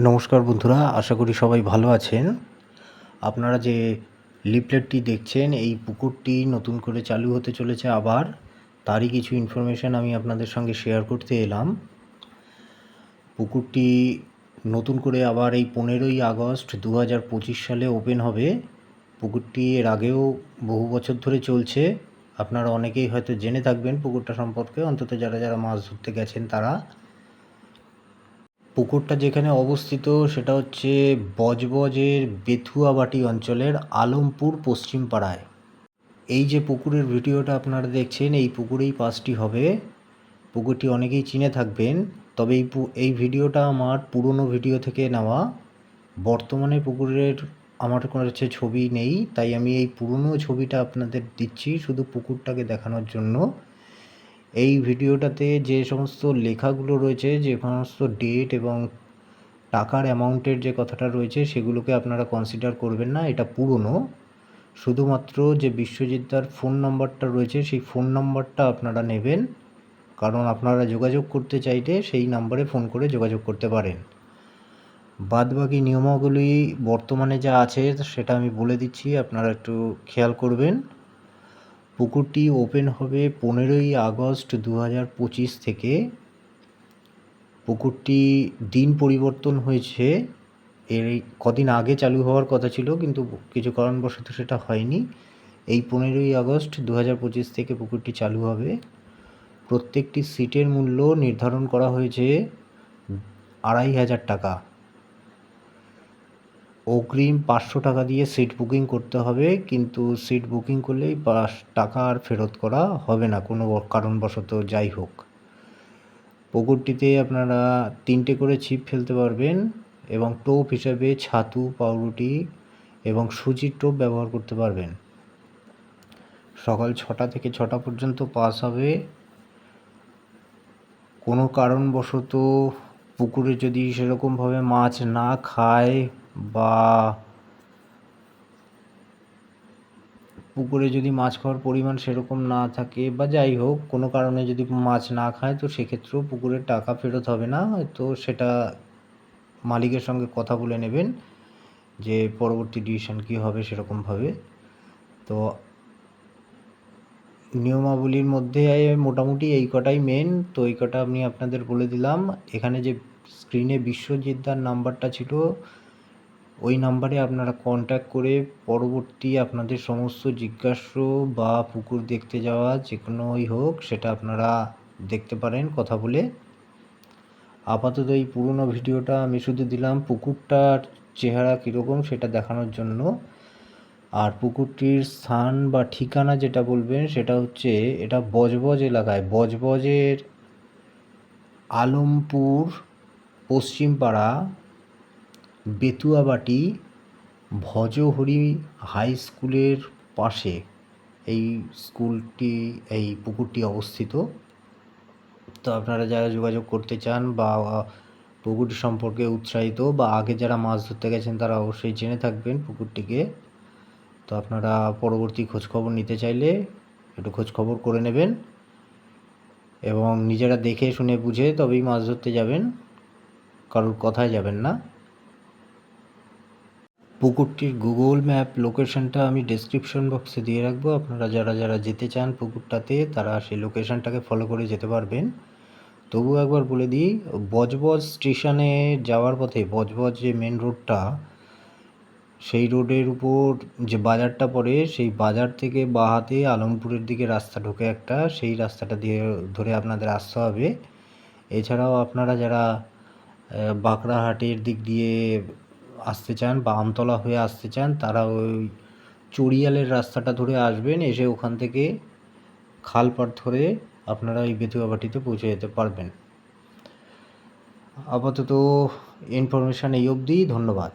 নমস্কার বন্ধুরা, আশা করি সবাই ভালো আছেন। আপনারা যে লিফলেটটি দেখছেন, এই পুকুরটি নতুন করে চালু হতে চলেছে আবার। তারই কিছু ইনফরমেশান আমি আপনাদের সঙ্গে শেয়ার করতে এলাম। পুকুরটি নতুন করে আবার এই পনেরোই আগস্ট দু হাজার পঁচিশ সালে ওপেন হবে। পুকুরটি এর আগেও বহু বছর ধরে চলছে। আপনারা অনেকেই হয়তো জেনে থাকবেন পুকুরটা সম্পর্কে। অন্তত যারা যারা মাছ ধরতে গেছেন তারা। পুকুরটা যেখানে অবস্থিত সেটা হচ্ছে বজবজের বেথুয়াবাটি অঞ্চলের আলমপুর পশ্চিম পাড়ায় এই যে পুকুরের ভিডিওটা আপনারা দেখছেন, এই পুকুরেই পাঁচটি হবে। পুকুরটি অনেকেই চিনে থাকবেন, তবে এই এই ভিডিওটা আমার পুরনো ভিডিও থেকে নেওয়া। বর্তমানে পুকুরের আমার কোনো হচ্ছে ছবি নেই, তাই আমি এই পুরনো ছবিটা আপনাদের দিচ্ছি শুধু পুকুরটাকে দেখানোর জন্য। এই ভিডিওটাতে যে সমস্ত লেখাগুলো রয়েছে, যে সমস্ত ডেট এবং টাকার অ্যামাউন্টের যে কথাটা রয়েছে, সেগুলোকে আপনারা কনসিডার করবেন না, এটা পুরনো। শুধুমাত্র যে বিশ্বজিৎদার ফোন নাম্বারটা রয়েছে, সেই ফোন নাম্বারটা আপনারা নেবেন। কারণ আপনারা যোগাযোগ করতে চাইলে সেই নাম্বারে ফোন করে যোগাযোগ করতে পারেন। বাদবাকি নিয়মাবলী বর্তমানে যা আছে, সেটা আমি বলে দিচ্ছি, আপনারা একটু খেয়াল করবেন। পুকুরটি ওপেন হবে পনেরোই আগস্ট দু হাজার পঁচিশ থেকে। পুকুরটি দিন পরিবর্তন হয়েছে। এর কদিন আগে চালু হওয়ার কথা ছিল, কিন্তু কিছু কারণবশত সেটা হয়নি। এই পনেরোই আগস্ট দু হাজার পঁচিশ থেকে পুকুরটি চালু হবে। প্রত্যেকটি সিটের মূল্য নির্ধারণ করা হয়েছে আড়াই হাজার টাকা। অগ্রিম পাঁচশো টাকা দিয়ে সিট বুকিং করতে হবে, কিন্তু সিট বুকিং করলেই টাকা আর ফেরত করা হবে না, কোনো কারণবশত যাই হোক। পুকুরটিতে আপনারা তিনটে করে ছিপ ফেলতে পারবেন এবং টোপ হিসাবে ছাতু, পাউরুটি এবং সুজির টোপ ব্যবহার করতে পারবেন। সকাল ছটা থেকে ছটা পর্যন্ত পাস হবে। কোনো কারণবশত পুকুরে যদি সেরকমভাবে মাছ না খায় বা পুকুরে যদি মাছ খাওয়ার পরিমাণ সেরকম না থাকে বা যাই হোক, কোনো কারণে যদি মাছ না খায়, তো সেক্ষেত্রেও পুকুরের টাকা ফেরত হবে না। তো সেটা মালিকের সঙ্গে কথা বলে নেবেন যে পরবর্তী ডিসিশন কী হবে সেরকমভাবে। তো নিয়মাবলীর মধ্যে মোটামুটি এই কটাই মেন তো এই কটা আমি আপনাদের বলে দিলাম। এখানে যে স্ক্রিনে বিশ্বজিৎদার নাম্বারটা ছিল ওই নাম্বারে আপনারা কন্ট্যাক্ট করে পরবর্তী আপনাদের সমস্ত জিজ্ঞাস্য বা পুকুর দেখতে যাওয়া যে কোনোই হোক, সেটা আপনারা দেখতে পারেন, কথা বলে। আপাতত এই পুরনো ভিডিওটা আমি শুধু দিলাম, পুকুরটার চেহারা কীরকম সেটা দেখানোর জন্য। আর পুকুরটির স্থান বা ঠিকানা যেটা বলবেন, সেটা হচ্ছে এটা বজবজ এলাকায়, বজবজের আলমপুর, পশ্চিমপাড়া। বেতুয়াবাটি ভজহরি হাই স্কুলের পাশে এই স্কুলটি, এই পুকুরটি অবস্থিত। তো আপনারা যারা যোগাযোগ করতে চান বা পুকুরটি সম্পর্কে উৎসাহিত বা আগে যারা মাছ ধরতে গেছেন তারা অবশ্যই জেনে থাকবেন পুকুরটিকে। তো আপনারা পরবর্তী খোঁজখবর নিতে চাইলে একটু খোঁজখবর করে নেবেন এবং নিজেরা দেখে, শুনে, বুঝে তবেই মাছ ধরতে যাবেন। কারোর কথায় যাবেন না। পুকুরটির গুগল ম্যাপ লোকেশনটা আমি ডেসক্রিপশন বক্সে দিয়ে রাখব। আপনারা যারা যারা যেতে চান পুকুরটাতে, তারা সেই লোকেশনটাকে ফলো করে যেতে পারবেন। তবু একবার বলে দিই, বজবজ স্টেশনে যাওয়ার পথে, বজবজ যে মেন রোডটা সেই রোডের উপর যে বাজারটা পড়ে, সেই বাজার থেকে বাহাতে আলমপুরের দিকে রাস্তা ঢোকে একটা, সেই রাস্তাটা দিয়ে ধরে আপনাদের আসতে হবে। এছাড়াও আপনারা যারা বাঁকড়াহাটের দিক দিয়ে আসতে চান বা আমতলা হয়ে আসতে চান, তারা ওই চড়িয়ালের রাস্তাটা ধরে আসবেন, এসে ওখান থেকে খালপাড় ধরে আপনারা এই বেতুয়াবাটিতে পৌঁছে যেতে পারবেন। আপাতত ইনফরমেশান এই অবধি, ধন্যবাদ।